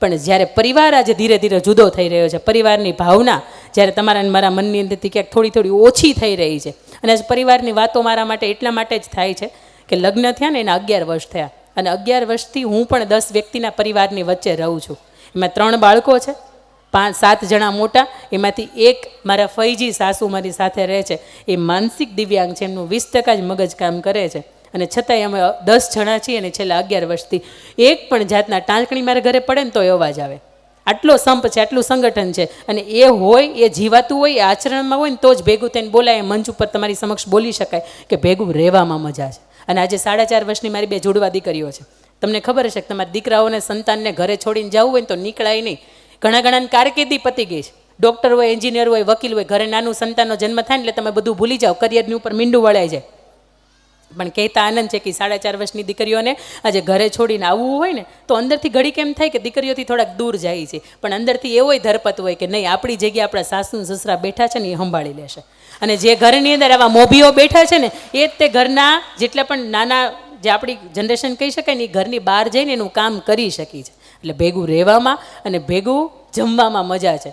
પણ જ્યારે પરિવાર આજે ધીરે ધીરે જુદો થઈ રહ્યો છે, પરિવારની ભાવના જ્યારે તમારા મારા મનની અંદરથી ક્યાંક થોડી થોડી ઓછી થઈ રહી છે. અને આજ પરિવારની વાતો મારા માટે એટલા માટે જ થાય છે કે લગ્ન થયા ને એના અગિયાર વર્ષ થયા. અને અગિયાર વર્ષથી હું પણ દસ વ્યક્તિના પરિવારની વચ્ચે રહું છું. એમાં ત્રણ બાળકો છે, પાંચ, સાત જણા મોટા, એમાંથી એક મારા ફૈજી સાસુ મારી સાથે રહે છે. એ માનસિક દિવ્યાંગ છે, એમનું વીસ ટકા જ મગજ કામ કરે છે. અને છતાંય અમે દસ જણા છીએ અને છેલ્લા અગિયાર વર્ષથી એક પણ જાતના ટાંકણી મારા ઘરે પડે ને તો અવાજ આવે. આટલો સંપ છે, આટલું સંગઠન છે અને એ હોય, એ જીવાતું હોય, એ આચરણમાં હોય ને તો જ ભેગું થઈને બોલાય મંચ ઉપર તમારી સમક્ષ બોલી શકાય કે ભેગું રહેવામાં મજા છે. અને આજે સાડા ચાર વર્ષની મારી બે જોડવા દીકરીઓ છે. તમને ખબર હશે કે તમારા દીકરાઓને સંતાનને ઘરે છોડીને જવું હોય ને તો નીકળાય નહીં. ઘણા ઘણાની કારકિર્દી પતી ગઈ છે. ડૉક્ટર હોય, એન્જિનિયર હોય, વકીલ હોય, ઘરે નાનું સંતાનનો જન્મ થાય ને એટલે તમે બધું ભૂલી જાઓ કરિયરની ઉપર મીંડું વળાઈ જાય. પણ કહેતા આનંદ છે કે સાડા ચાર વર્ષની દીકરીઓને આજે ઘરે છોડીને આવવું હોય ને, તો અંદરથી ઘડી કેમ થાય કે દીકરીઓથી થોડાક દૂર જાય છે? પણ અંદરથી એવોય ધરપત હોય કે નહીં, આપણી જગ્યાએ આપણા સાસુ સસરા બેઠા છે ને એ સંભાળી લેશે. અને જે ઘરની અંદર આવા મોભીઓ બેઠા છે ને, એ જ તે ઘરના જેટલા પણ નાના જે આપણી જનરેશન કહી શકાય ને, એ ઘરની બહાર જઈને એનું કામ કરી શકી છે. એટલે ભેગું રહેવામાં અને ભેગું જમવામાં મજા છે.